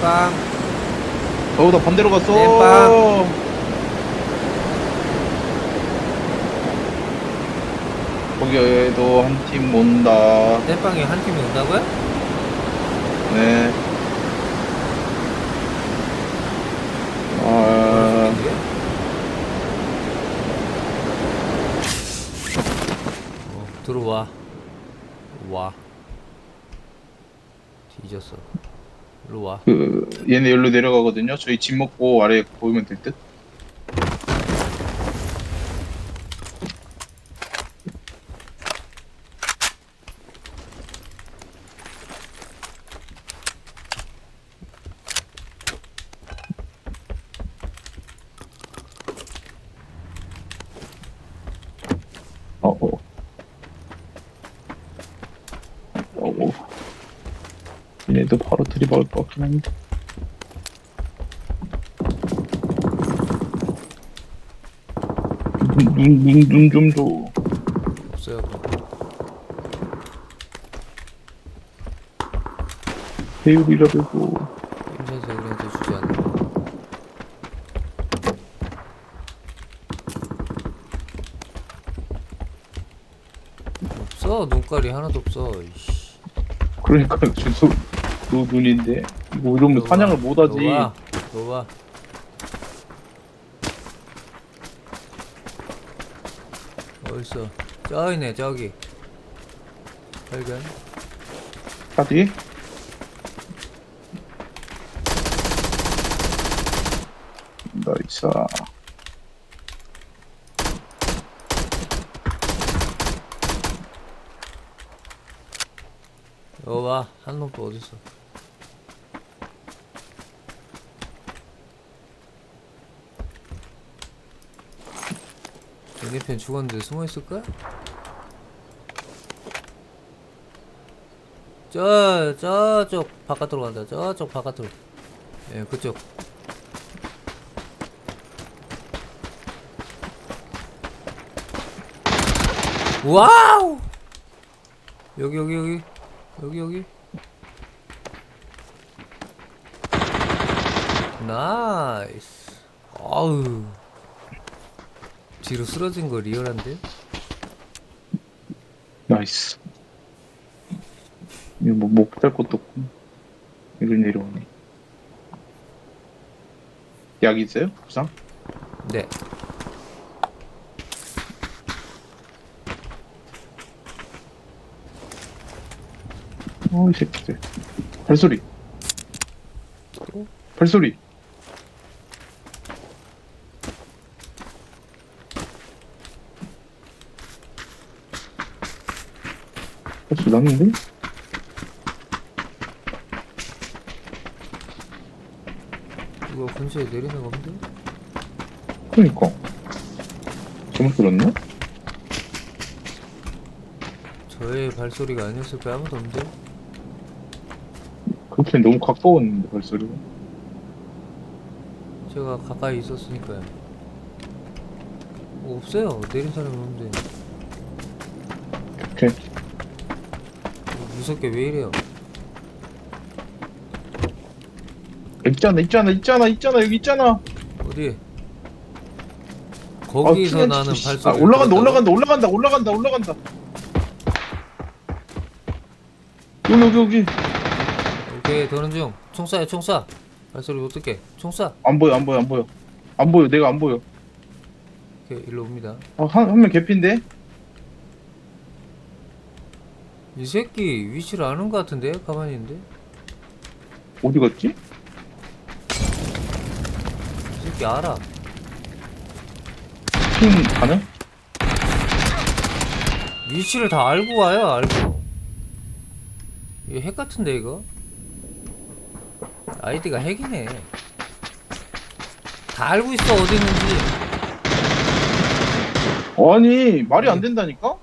땜빵 어우 나 반대로 갔어. 땜빵. 거기에도 한 팀 온다. 땜빵에 한 팀이 온다고요? 네. 아, 이게? 어, 들어와. 와. 뒤졌어 일로 와. 그 얘네 여기로 내려가거든요. 저희 집 먹고 아래 보이면 될 듯? 어, 어. 어, 얘네도 바로 들이박을 것 같긴 한데. 눈, 눈, 눈좀 줘. 없어요 그럼 배율이라도 줘. 임산세 우리한테 주지 않아 없어 눈깔이 하나도 없어 이씨. 그러니까, 주소, 너 눈인데. 이거 이러면 너와, 사냥을 못 하지. 너와 너와 어딨어 저기네 저기 발견 어디? 나이스. 여봐 한놈 또 어딨어? 얘네편 죽었는데 숨어있을까? 저 저쪽 바깥으로 간다. 저쪽 바깥으로. 예 그쪽. 와우! 여기 여기 여기 여기 여기 나이스 아우 뒤로 쓰러진 거 리얼한데? 나이스. 이거 뭐, 목달 것도 없고. 여기 내려오네. 약 있어요? 부상? 네 어, 이 새끼들. 발소리. 발소리. 발소리 났는데? 이거 근처에 내리는 건데? 그니까. 잘못 들었나? 저의 발소리가 아니었을 거 아무도 없는데? 그렇게 너무 가까웠는데, 발소리가. 제가 가까이 있었으니까요 뭐 없어요 내린 사람이 없는데 오케이. 무섭게 왜 이래요 있잖아, 있잖아, 있잖아, 있잖아, 여기 있잖아. 어디? 거기서 아, 나는 씨. 발소리 아, 올라간다, 올라간다, 올라간다, 올라간다, 올라간다. 여기, 여기, 여기. 오케이 도는 중 총 쏴요 총 쏴 발소리 못 듣게 총 쏴 안 보여, 안 보여, 안 보여. 안 보여, 내가 안 보여. 오케이 일로 옵니다 아, 한, 한 명 개피인데? 이 새끼 위치를 아는 것 같은데 가만히 있는데 어디 갔지? 이 새끼 알아 핑 가능? 위치를 다 알고 와요 알고 이거 핵 같은데 이거 아이디가 핵이네 다 알고 있어 어디 있는지 아니, 말이 안 된다니까?